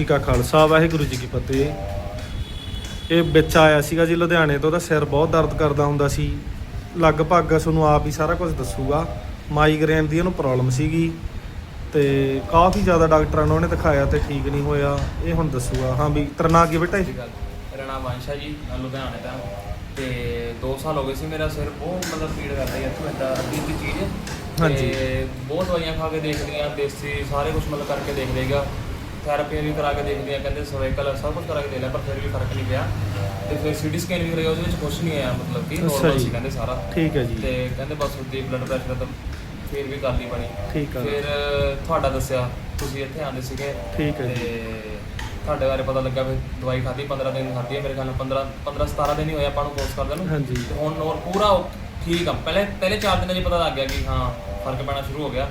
ਜੀ ਕਾ ਖਾਲਸਾ ਵਾਹਿਗੁਰੂ ਜੀ ਕੀ ਫਤਿਹ। ਇਹ ਵਿੱਚ ਆਇਆ ਸੀਗਾ ਜੀ ਲੁਧਿਆਣੇ ਤੋਂ ਉਹਦਾ ਸਿਰ ਬਹੁਤ ਦਰਦ ਕਰਦਾ ਹੁੰਦਾ ਸੀ। ਲਗਭਗ ਤੁਹਾਨੂੰ ਆਪ ਹੀ ਸਾਰਾ ਕੁਝ ਦੱਸੂਗਾ। ਮਾਈਗ੍ਰੇਨ ਦੀ ਉਹਨੂੰ ਪ੍ਰੋਬਲਮ ਸੀਗੀ ਤੇ ਕਾਫੀ ਜ਼ਿਆਦਾ ਡਾਕਟਰਾਂ ਨੂੰ ਉਹਨੇ ਦਿਖਾਇਆ ਤੇ ਠੀਕ ਨਹੀਂ ਹੋਇਆ। ਇਹ ਹੁਣ ਦੱਸੂਗਾ। ਹਾਂ ਵੀ ਤੇਰਾ ਨਾਂ ਕੀ ਬੇਟਾ ਨਾਮ ਵੰਸ਼ਾ ਜੀ ਲੁਧਿਆਣੇ ਦਾ। ਤੇ 2 ਸਾਲ ਹੋ ਗਏ ਸੀ ਮੇਰਾ ਸਿਰ ਬਹੁਤ ਮਤਲਬ ਪੀੜ ਕਰਦਾ ਹੈ ਇੱਥੋਂ ਇੱਦਾਂ ਅੱਧੀ ਦੀ ਚੀਜ਼। ਹਾਂਜੀ। ਬਹੁਤ ਦਵਾਈਆਂ ਖਾ ਕੇ ਦੇਖ ਲਈਆਂ ਦੇਸੀ ਸਾਰੇ ਕੁਝ ਮਤਲਬ ਕਰਕੇ ਦੇਖ ਲਏਗਾ ਥੈਰੇਪੀ ਵੀ ਕਰਾ ਕੇ ਦੇਖ ਲਈਆਂ ਕਹਿੰਦੇ ਸਰਵਾਈਕਲ ਸਭ ਕੁਝ ਕਰਾ ਕੇ ਦੇਖ ਲਿਆ ਪਰ ਫਿਰ ਵੀ ਫ਼ਰਕ ਨਹੀਂ ਪਿਆ। ਤੇ ਫਿਰ ਸੀਟੀ ਸਕੈਨ ਵੀ ਕਰਾਇਆ ਉਹਦੇ ਵਿੱਚ ਕੁਝ ਨਹੀਂ ਆਇਆ ਮਤਲਬ ਕਿ ਨੋਰਮਲ। ਸੀ ਕਹਿੰਦੇ ਸਾਰਾ। ਠੀਕ ਹੈ ਜੀ। ਤੇ ਕਹਿੰਦੇ ਬਸ ਉਹਦੀ ਬਲੱਡ ਪ੍ਰੈਸ਼ਰ ਤਾਂ ਫਿਰ ਵੀ ਕਰਨੀ ਬਣੀ ਠੀਕ ਆ। ਫਿਰ ਤੁਹਾਡਾ ਦੱਸਿਆ ਤੁਸੀਂ ਇੱਥੇ ਆਉਂਦੇ ਸੀਗੇ। ਠੀਕ ਹੈ। ਤੇ ਤੁਹਾਡੇ ਬਾਰੇ ਪਤਾ ਲੱਗਾ ਫਿਰ ਦਵਾਈ ਖਾਧੀ 15 ਦਿਨ ਖਾਧੀ ਹੈ ਮੇਰੇ ਖਿਆਲ ਨਾਲ 15 15 17 ਦਿਨ ਹੀ ਹੋਏ ਆਪਾਂ ਨੂੰ ਕੋਰਸ ਕਰਦੇ ਨੂੰ। ਹਾਂਜੀ। ਤੇ ਹੁਣ ਨੋਰ ਪੂਰਾ ਠੀਕ ਆ। ਪਹਿਲੇ ਪਹਿਲੇ 4 ਦਿਨਾਂ 'ਚ ਪਤਾ ਲੱਗ ਗਿਆ ਕਿ ਹਾਂ ਫ਼ਰਕ ਪੈਣਾ ਸ਼ੁਰੂ ਹੋ ਗਿਆ।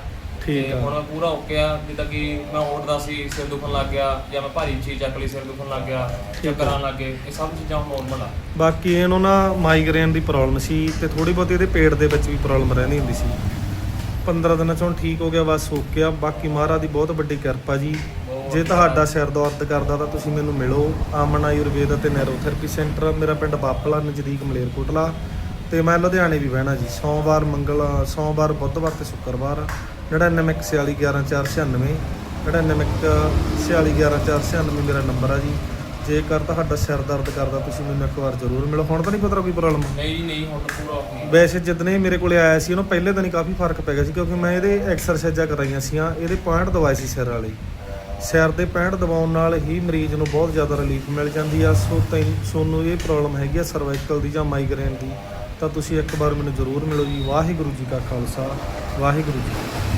ਠੀਕ ਤੇ ਆ। ਹੁਣ ਪੂਰਾ ਓਕੇ ਆ ਜਿੱਦਾਂ ਕਿ ਮੈਂ ਉੱਠਦਾ ਸੀ ਸਿਰ ਦੁਖਣ ਲੱਗ ਗਿਆ ਜਾਂ ਮੈਂ ਭਾਰੀ ਚੀਜ਼ ਚੱਕ ਲਈ ਸਿਰ ਦੁਖਣ ਲੱਗ ਗਿਆ। ਚੱਕਰ ਆਉਣ ਲੱਗ ਗਏ ਇਹ ਸਭ ਚੀਜ਼ਾਂ ਹੁਣ ਨੋਰਮਲ ਆ। ਬਾਕੀ ਇਹਨੂੰ ਨਾ ਮਾਈਗ੍ਰੇਨ ਦੀ ਪ੍ਰੋਬਲਮ ਸੀ ਤੇ ਥੋੜੀ ਬਹੁਤੀ ਇਹਦੇ ਪੇਟ ਦੇ ਵਿੱਚ ਵੀ ਪ੍ਰੋਬਲਮ ਰਹਿੰਦੀ ਹੁੰਦੀ ਸੀ। 15 ਦਿਨਾਂ ਚੋਂ ਠੀਕ ਹੋ ਗਿਆ ਬਸ ਹੋ ਗਿਆ। ਬਾਕੀ ਮਹਾਰਾਜ ਦੀ ਬਹੁਤ ਵੱਡੀ ਕਿਰਪਾ ਜੀ। ਬਹੁਤ ਜੇ ਤੁਹਾਡਾ ਸਿਰ ਦਰਦ ਕਰਦਾ ਤਾਂ ਤੁਸੀਂ ਮੈਨੂੰ ਮਿਲੋ। ਆਮਨ ਆਯੁਰਵੇਦ ਅਤੇ ਨੈਰੋਥੈਰੇਪੀ ਸੈਂਟਰ ਮੇਰਾ ਪਿੰਡ ਬਾਪਲਾ ਨਜ਼ਦੀਕ ਮਲੇਰਕੋਟਲਾ। ਤੇ ਮੈਂ ਲੁਧਿਆਣੇ ਵੀ ਬਹਿਣਾ ਜੀ। ਸੋਮਵਾਰ ਮੰਗਲ ਸੋਮਵਾਰ ਬੁੱਧਵਾਰ ਤੇ ਸ਼ੁੱਕਰਵਾਰ। 9914114496 9914114496 ਮੇਰਾ ਨੰਬਰ ਆ ਜੀ। ਜੇਕਰ ਤੁਹਾਡਾ ਸਿਰ ਦਰਦ ਕਰਦਾ ਤੁਸੀਂ ਮੈਨੂੰ ਇੱਕ ਵਾਰ ਜ਼ਰੂਰ ਮਿਲੋ। ਹੁਣ ਤਾਂ ਨਹੀਂ ਪਤਾ ਕੋਈ ਪ੍ਰੋਬਲਮ? ਨਹੀਂ ਨਹੀਂ ਹੁਣ ਤਾਂ ਪੂਰਾ ਓਕੇ ਵੈਸੇ ਜਿੱਦਣ ਇਹ ਮੇਰੇ ਕੋਲੇ ਆਇਆ ਸੀ ਉਹਨੂੰ ਪਹਿਲੇ ਦਿਨ ਹੀ ਕਾਫੀ ਫ਼ਰਕ ਪੈ ਗਿਆ ਸੀ ਕਿਉਂਕਿ ਮੈਂ ਇਹਦੇ ਐਕਸਰਸਾਈਜ਼ਾਂ ਕਰਾਈਆਂ ਸੀਆਂ ਇਹਦੇ ਪੁਆਇੰਟ ਦਵਾਏ ਸੀ ਸਿਰ ਵਾਲੇ। ਸਿਰ ਦੇ ਪੁਆਇੰਟ ਦਵਾਉਣ ਨਾਲ ਹੀ ਮਰੀਜ਼ ਨੂੰ ਬਹੁਤ ਜ਼ਿਆਦਾ ਰਿਲੀਫ ਮਿਲ ਜਾਂਦੀ ਆ। ਸੋ ਤੈਨੂੰ ਸੋਨੂੰ ਇਹ ਪ੍ਰੋਬਲਮ ਹੈਗੀ ਆ ਸਰਵਾਈਕਲ ਦੀ ਜਾਂ ਮਾਈਗ੍ਰੇਨ ਦੀ ਤਾਂ ਤੁਸੀਂ ਇੱਕ ਵਾਰ ਮੈਨੂੰ ਜ਼ਰੂਰ ਮਿਲੋ ਜੀ। ਵਾਹਿਗੁਰੂ ਜੀ ਕਾ ਖਾਲਸਾ ਵਾਹਿਗੁਰੂ ਜੀ।